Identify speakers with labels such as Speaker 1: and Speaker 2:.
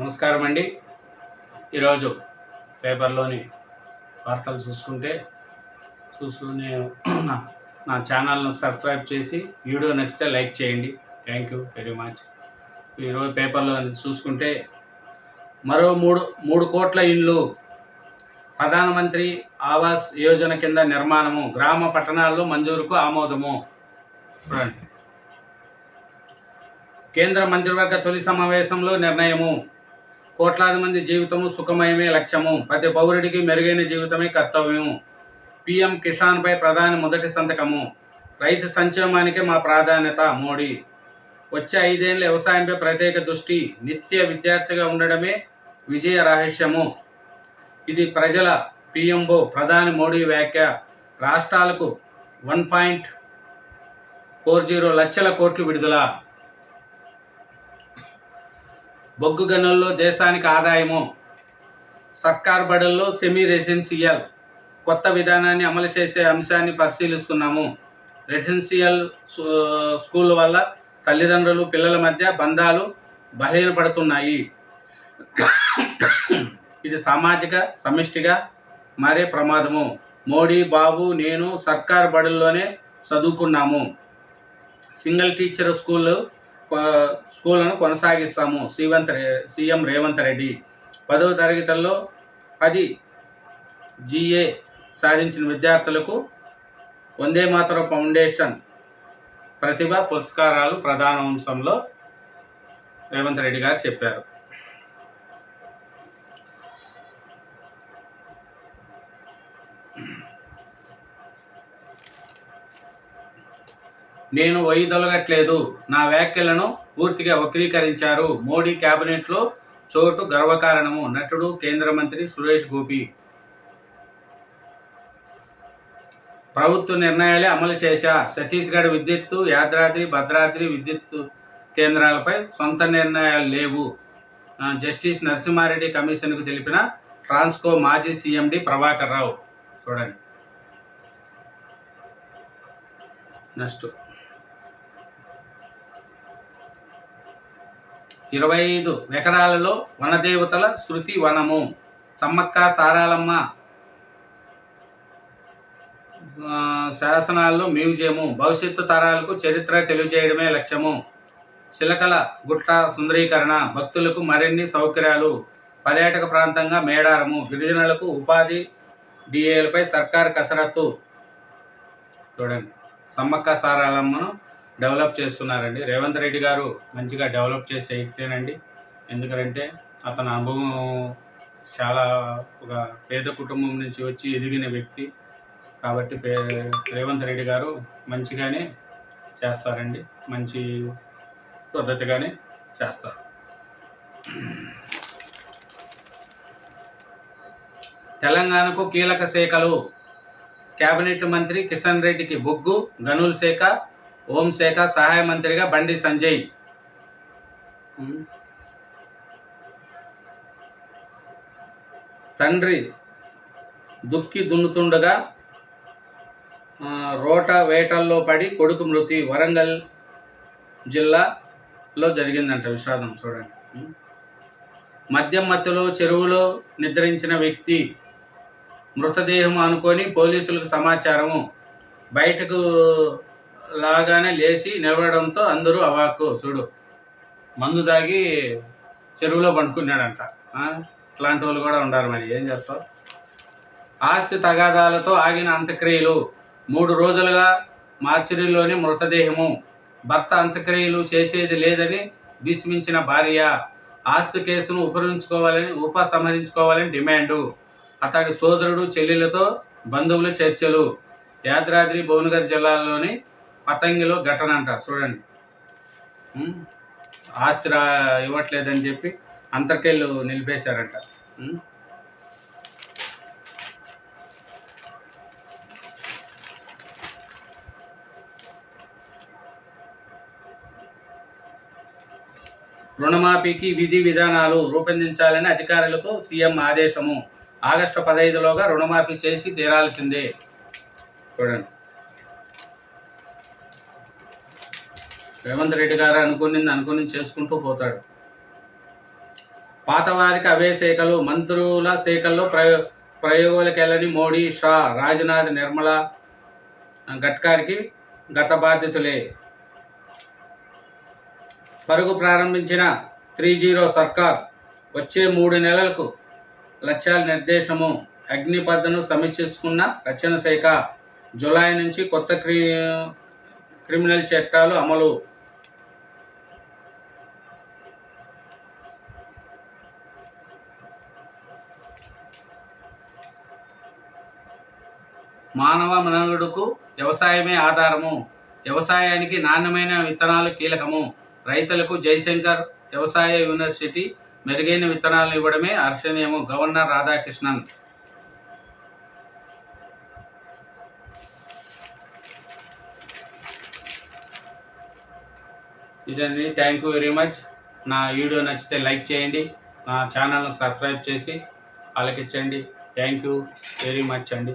Speaker 1: నమస్కారం అండి ఈరోజు పేపర్లోని వార్తలు చూసుకుంటే చూసుకుని నా నా ఛానల్ను సబ్స్క్రైబ్ చేసి వీడియో నచ్చితే లైక్ చేయండి. Thank you very much. ఈరోజు పేపర్లో చూసుకుంటే మరో మూడు మూడు కోట్ల ఇళ్ళు ప్రధానమంత్రి ఆవాస్ యోజన కింద నిర్మాణము గ్రామ పట్టణాల్లో మంజూరుకు ఆమోదము. చూడండి. కేంద్ర మంత్రివర్గ తొలి సమావేశంలో నిర్ణయము. కోట్లాది మంది జీవితము సుఖమయమే లక్ష్యము. ప్రతి పౌరుడికి మెరుగైన జీవితమే కర్తవ్యము. పిఎం కిసాన్పై ప్రధాని మొదటి సంతకము. రైతు సంక్షేమానికి మా ప్రాధాన్యత మోడీ. వచ్చే ఐదేళ్ళ వ్యవసాయంపై ప్రత్యేక దృష్టి నిత్య విద్యార్థిగా ఉండడమే విజయ రహస్యము. ఇది ప్రజల పిఎంఓ ప్రధాని మోడీ వ్యాఖ్య. రాష్ట్రాలకు వన్ పాయింట్ ఫోర్ జీరో లక్షల కోట్లు విడుదల. బొగ్గు గనుల్లో దేశానికి ఆదాయము. సర్కార్ బడుల్లో సెమీ రెసిడెన్షియల్ కొత్త విధానాన్ని అమలు చేసే అంశాన్ని పరిశీలిస్తున్నాము. రెసిడెన్షియల్ స్కూల్ వల్ల తల్లిదండ్రులు పిల్లల మధ్య బంధాలు బలహీనపడుతున్నాయి. ఇది సామాజిక సమిష్టిగా మారే ప్రమాదము. మోడీ బాబు నేను సర్కార్ బడుల్లోనే చదువుకున్నాము. సింగిల్ టీచర్ స్కూల్ స్కూళ్ళను స్కూళ్ళను కొనసాగిస్తాము. సీవంత్ సీఎం రేవంత్ రెడ్డి. పదవ తరగతుల్లో పది జీఏ సాధించిన విద్యార్థులకు వందే మాతర ఫౌండేషన్ ప్రతిభ పురస్కారాలు ప్రధాన అంశంలో రేవంత్ రెడ్డి గారు చెప్పారు. నేను వైదొలగట్లేదు నా వ్యాఖ్యలను పూర్తిగా వక్రీకరించారు. మోడీ కేబినెట్లో చోటు గర్వకారణము. నటుడు కేంద్ర మంత్రి సురేష్ గోపి. ప్రభుత్వ నిర్ణయాలే అమలు చేశా. ఛత్తీస్గఢ్ విద్యుత్తు యాదాద్రి భద్రాద్రి విద్యుత్ కేంద్రాలపై సొంత నిర్ణయాలు లేవు. జస్టిస్ నరసింహారెడ్డి కమిషన్కు తెలిపిన ట్రాన్స్కో మాజీ సీఎండి ప్రభాకర్ రావు. చూడండి. నెక్స్ట్. ఇరవై ఐదు ఎకరాలలో వనదేవతల శృతి వనము. సమ్మక్క సారాలమ్మ శాసనాల్లో మ్యూజియము. భవిష్యత్తు తరాలకు చరిత్ర తెలియజేయడమే లక్ష్యము. చిలకల గుట్ట సుందరీకరణ భక్తులకు మరిన్ని సౌకర్యాలు. పర్యాటక ప్రాంతంగా మేడారము. గిరిజనులకు ఉపాధి డిఏలపై సర్కార్ కసరత్తు. చూడండి. సమ్మక్క సారాలమ్మను డెవలప్ చేస్తున్నారండి. రేవంత్ రెడ్డి గారు మంచిగా డెవలప్ చేసే వ్యక్తేనండి. ఎందుకంటే అతని అనుభవం చాలా ఒక పేద కుటుంబం నుంచి వచ్చి ఎదిగిన వ్యక్తి. కాబట్టి పే రేవంత్ రెడ్డి గారు మంచిగానే చేస్తారండి. మంచి పద్ధతిగానే చేస్తారు. తెలంగాణకు కీలక శాఖలు. కేబినెట్ మంత్రి కిషన్ రెడ్డికి బొగ్గు గనుల శాఖ హోంశాఖ సహాయ మంత్రిగా బండి సంజయ్. తండ్రి దుక్కి దున్నుతుండగా రోట వేటల్లో పడి కొడుకు మృతి వరంగల్ జిల్లాలో జరిగిందంట విషాదం చూడండి. మద్యం మత్తులో చెరువులో నిద్రించిన వ్యక్తి మృతదేహం అనుకొని పోలీసులకు సమాచారము. బయటకు లాగానే లేచి నిలవడంతో అందరూ అవాక్కు చూడు. మందు తాగి చెరువులో పండుకున్నాడంట. ఇట్లాంటి వాళ్ళు కూడా ఉండారు మరి. ఏం చేస్తావు? ఆస్తి తగాదాలతో ఆగిన అంత్యక్రియలు మూడు రోజులుగా మార్చిరిలోని మృతదేహము. భర్త అంత్యక్రియలు చేసేది లేదని భీష్మించిన భార్య. ఆస్తి కేసును ఉపరించుకోవాలని ఉపసంహరించుకోవాలని డిమాండు. అతడి సోదరుడు చెల్లెలతో బంధువుల చర్చలు. యాదాద్రి భువనగర్ జిల్లాలోని పతంగిలో ఘటన అంట చూడండి. ఆస్తి రా ఇవ్వట్లేదని చెప్పి అంతర్కెళ్ళు నిలిపేశారంట. రుణమాఫీకి విధి విధానాలు రూపొందించాలని అధికారులకు సీఎం ఆదేశము. ఆగస్టు పదహైదులోగా రుణమాఫీ చేసి తీరాల్సిందే. చూడండి. రేవంత్ రెడ్డి గారు అనుకునింది అనుకుని చేసుకుంటూ పోతాడు. పాతవారికి అవే శాఖలు మంత్రుల శాఖల్లో ప్రయో ప్రయోగాలకు వెళ్ళని మోడీ షా రాజ్నాథ్ నిర్మల గట్కారికి గత బాధ్యతలే. పరుగు ప్రారంభించిన త్రీ జీరో సర్కార్ వచ్చే మూడు నెలలకు లక్ష్యాల నిర్దేశము అగ్నిపథను సమీక్షిస్తున్న రక్షణ శాఖ జులై నుంచి కొత్త క్రి క్రిమినల్ చట్టాలు అమలు మానవ మనుగడకు వ్యవసాయమే ఆధారము. వ్యవసాయానికి నాణ్యమైన విత్తనాలు కీలకము. రైతులకు జయశంకర్ వ్యవసాయ యూనివర్సిటీ మెరుగైన విత్తనాలు ఇవ్వడమే హర్షణీయము. గవర్నర్ రాధాకృష్ణన్. ఇదండి. Thank you very much. నా వీడియో నచ్చితే లైక్ చేయండి. నా ఛానల్ని సబ్స్క్రైబ్ చేసి ఆలకించండి థ్యాంక్ యూ వెరీ మచ్ అండి.